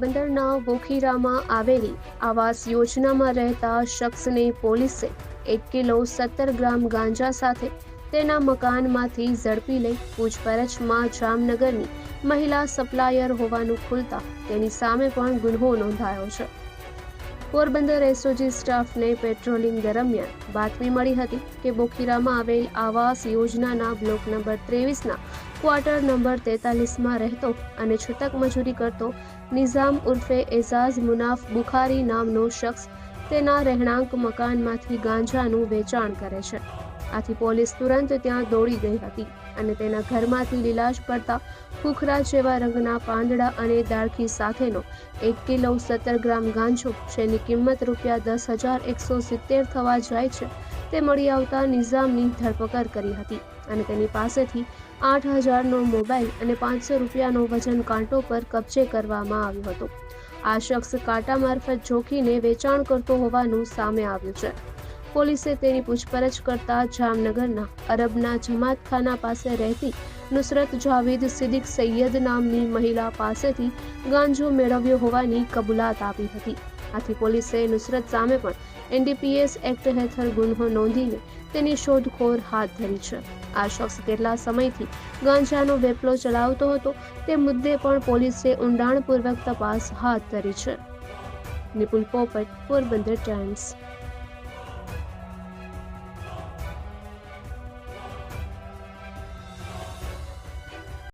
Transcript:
પોરબંદરના બોખીરામાં આવેલી આવાસ યોજનામાં રહેતા શખ્સને પોલીસે એક કિલો સત્તર ગ્રામ ગાંજા સાથે તેના મકાનમાંથી ઝડપી લઈ પૂછપરછમાં જામનગરની મહિલા સપ્લાયર હોવાનું ખુલતા તેની સામે પણ ગુન્હો નોંધાયો છે. પોરબંદર એસઓજી સ્ટાફને પેટ્રોલિંગ દરમિયાન બાતમી મળી હતી કે બોખીરામાં આવેલ આવાસ યોજનાના બ્લોક નંબર ત્રેવીસના ક્વાર્ટર નંબર તેતાલીસમાં રહેતો અને છૂટક મજૂરી કરતો નિઝામ ઉર્ફે એઝાઝ મુનાફ બુખારી નામનો શખ્સ તેના રહેણાંક મકાનમાંથી ગાંજાનું વેચાણ કરે છે. આથી પોલીસ તુરંત ત્યાં દોડી ગઈ હતી અને તેના ઘરમાંથી લીલાશ પડતા ખુખરા જેવા રંગના પાંદડા અને દાળખી સાથેનો એક કિલો સત્તર ગ્રામ ગાંજો જેની કિંમત રૂપિયા દસ હજાર એકસો સિત્તેર થવા જાય છે તે મળી આવતા નિઝામની ધરપકડ કરી હતી અને તેની પાસેથી આઠ હજારનો મોબાઈલ અને પાંચસો રૂપિયાનો વજન કાંટો પર કબજે કરવામાં આવ્યો હતો. આ શખ્સ કાંટા મારફત જોખીને વેચાણ કરતો હોવાનું સામે આવ્યું છે. પોલીસે તેની પૂછપરછ કરતા જામનગરના અરબના જમાતખાના પાસે રહેતી નુસરત જાવેદ સિદ્દીક સૈયદ નામની મહિલા પાસેથી ગાંજો મેળવ્યો હોવાની કબૂલાત આપી હતી. આથી પોલીસે નુસરત સામે પણ એનડીપીએસ એક્ટ હેઠળ ગુન્હો નોંધીને તેની શોધખોળ હાથ ધરી છે. આ શખ્સ કેટલા સમયથી ગાંજાનો વેપલો ચલાવતો હતો તે મુદ્દે પણ પોલીસે ઊંડાણપૂર્વક તપાસ હાથ ધરી છે. નિપુલ પોપટ, પોરબંદર ટાઈમ્સ.